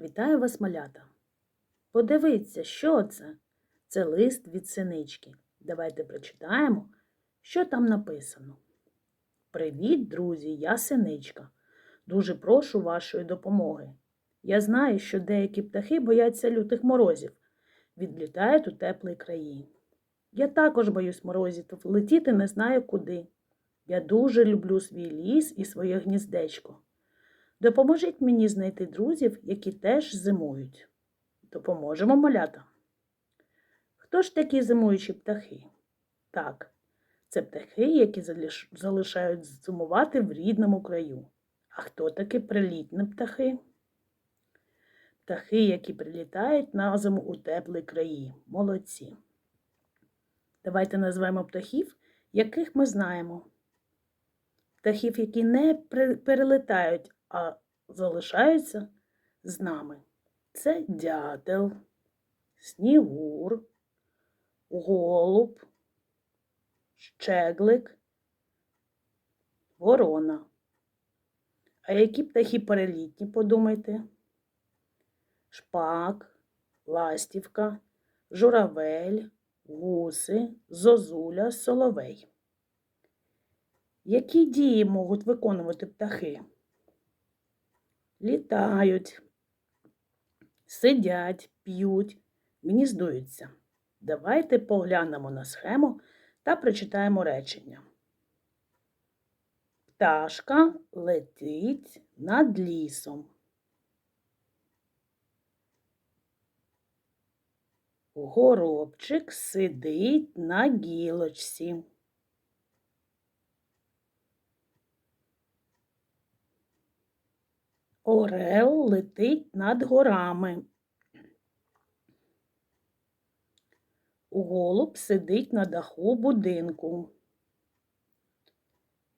Вітаю вас, малята. Подивіться, що це? Це лист від синички. Давайте прочитаємо, що там написано. Привіт, друзі, я синичка. Дуже прошу вашої допомоги. Я знаю, що деякі птахи бояться лютих морозів, відлітають у теплі краї. Я також боюсь морозів, летіти не знаю куди. Я дуже люблю свій ліс і своє гніздечко. Допоможіть мені знайти друзів, які теж зимують. Допоможемо малята. Хто ж такі зимуючі птахи? Так, це птахи, які залишають зимувати в рідному краю. А хто такі прилітні птахи? Птахи, які прилітають на зиму у теплі краї. Молодці. Давайте назвемо птахів, яких ми знаємо. Птахів, які не перелітають, а залишаються з нами. Це дятел, снігур, голуб, щеглик, ворона. А які птахи перелітні, подумайте? Шпак, ластівка, журавель, гуси, зозуля, соловей. Які дії можуть виконувати птахи? Літають, сидять, п'ють, гніздуються. Давайте поглянемо на схему та прочитаємо речення. Пташка летить над лісом. Горобчик сидить на гілочці. Орел летить над горами. Голуб сидить на даху будинку.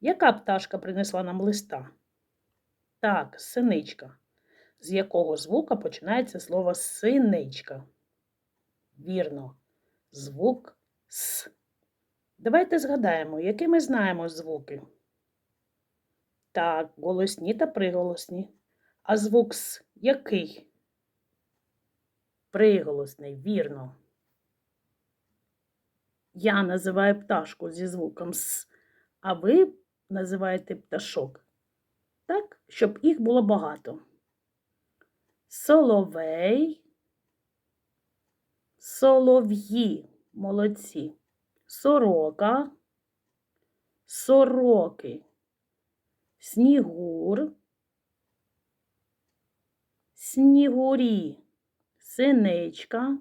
Яка пташка принесла нам листа? Так, синичка. З якого звука починається слово синичка? Вірно, звук С. Давайте згадаємо, які ми знаємо звуки. Так, голосні та приголосні. А звук С який? Приголосний, вірно. Я називаю пташку зі звуком С, а ви називаєте пташок. Так, щоб їх було багато. Соловей, солов'ї, молодці, сорока, сороки, снігур, снігурі, синичка,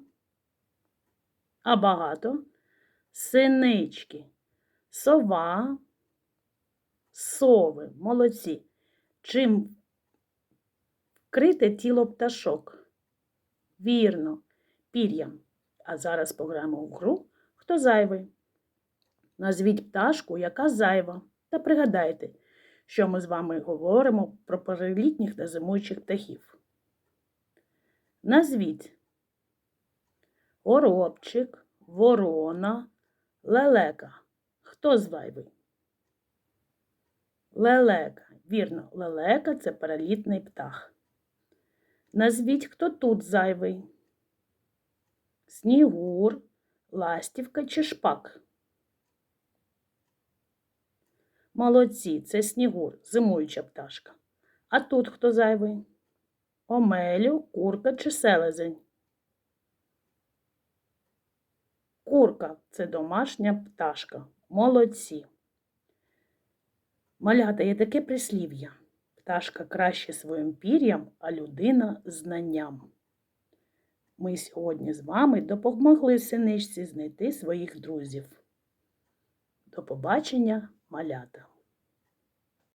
а багато синички, сова, сови, молодці. Чим вкрите тіло пташок? Вірно, пір'ям. А зараз пограємо в гру Хто зайвий? Назвіть пташку, яка зайва, та пригадайте, що ми з вами говоримо про перелітніх та зимуючих птахів. Назвіть горобчик, ворона, лелека. Хто зайвий? Лелека. Вірно, лелека це перелітний птах. Назвіть, хто тут зайвий? Снігур, ластівка чи шпак? Молодці, це снігур, зимуюча пташка. А тут хто зайвий? Омелю, курка чи селезень? Курка це домашня пташка. Молодці. Малята є таке прислів'я. Пташка краще своїм пір'ям, а людина знанням. Ми сьогодні з вами допомогли синичці знайти своїх друзів. До побачення, малята!